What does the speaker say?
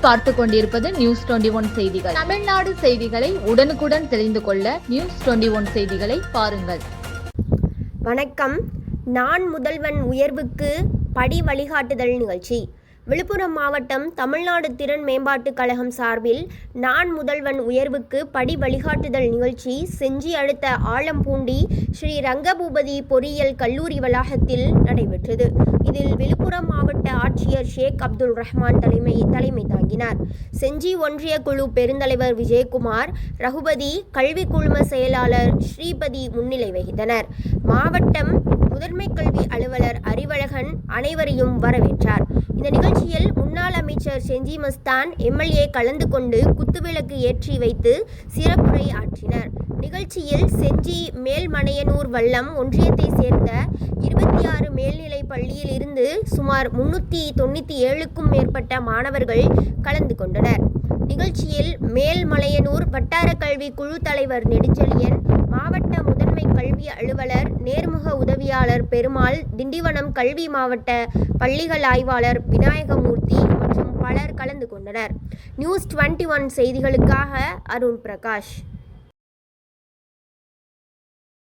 பார்த்து கொண்டிருப்பது news twenty one செய்திகள். தமிழ்நாடு செய்திகளை உடனுக்குடன் தெரிந்து கொள்ள நியூஸ் டுவெண்டி ஒன் செய்திகளை பாருங்கள். வணக்கம். நான் முதல்வன் உயர்வுக்கு படி வழிகாட்டுதல் நிகழ்ச்சி. விழுப்புரம் மாவட்டம் தமிழ்நாடு திறன் மேம்பாட்டுக் கழகம் சார்பில் நான் முதல்வன் உயர்வுக்கு படி வழிகாட்டுதல் நிகழ்ச்சி செஞ்சி அடுத்த ஆலம்பூண்டி ஸ்ரீ ரங்கபூபதி பொறியியல் கல்லூரி வளாகத்தில் நடைபெற்றது. இதில் விழுப்புரம் மாவட்ட ஆட்சியர் ஷேக் அப்துல் ரஹ்மான் தலைமை தலைமை தாங்கினார். செஞ்சி ஒன்றிய குழு பெருந்தலைவர் விஜயகுமார் ரகுபதி கல்வி குழும செயலாளர் ஸ்ரீபதி முன்னிலை வகித்தனர். மாவட்டம் முதன்மை கல்வி அலுவலர் அறிவழகன் அனைவரையும் வரவேற்றார். இந்த நிகழ்ச்சியில் முன்னாள் அமைச்சர் செஞ்சி மஸ்தான் எம்எல்ஏ கலந்து கொண்டு குத்துவிளக்கு ஏற்றி வைத்து சிறப்புரை ஆற்றினர். நிகழ்ச்சியில் செஞ்சி மேல்மனையனூர் வல்லம் ஒன்றியத்தை சேர்ந்த இருபத்தி பள்ளியிலிருந்து பள்ளியில் இருந்து சுமார் முன்னூற்றி தொண்ணூற்றி ஏழுக்கும் மேற்பட்ட மாணவர்கள் கலந்து கொண்டனர். நிகழ்ச்சியில் மேல்மலையனூர் வட்டார கல்வி குழு தலைவர் நெடுஞ்செழியன் மாவட்ட முதன்மை கல்வி அலுவலர் நேர்முக உதவியாளர் பெருமாள் திண்டிவனம் கல்வி மாவட்ட பள்ளிகள் ஆய்வாளர் விநாயகமூர்த்தி மற்றும் பலர் கலந்து கொண்டனர். நியூஸ் டுவெண்ட்டி ஒன் செய்திகளுக்காக அருண் பிரகாஷ்.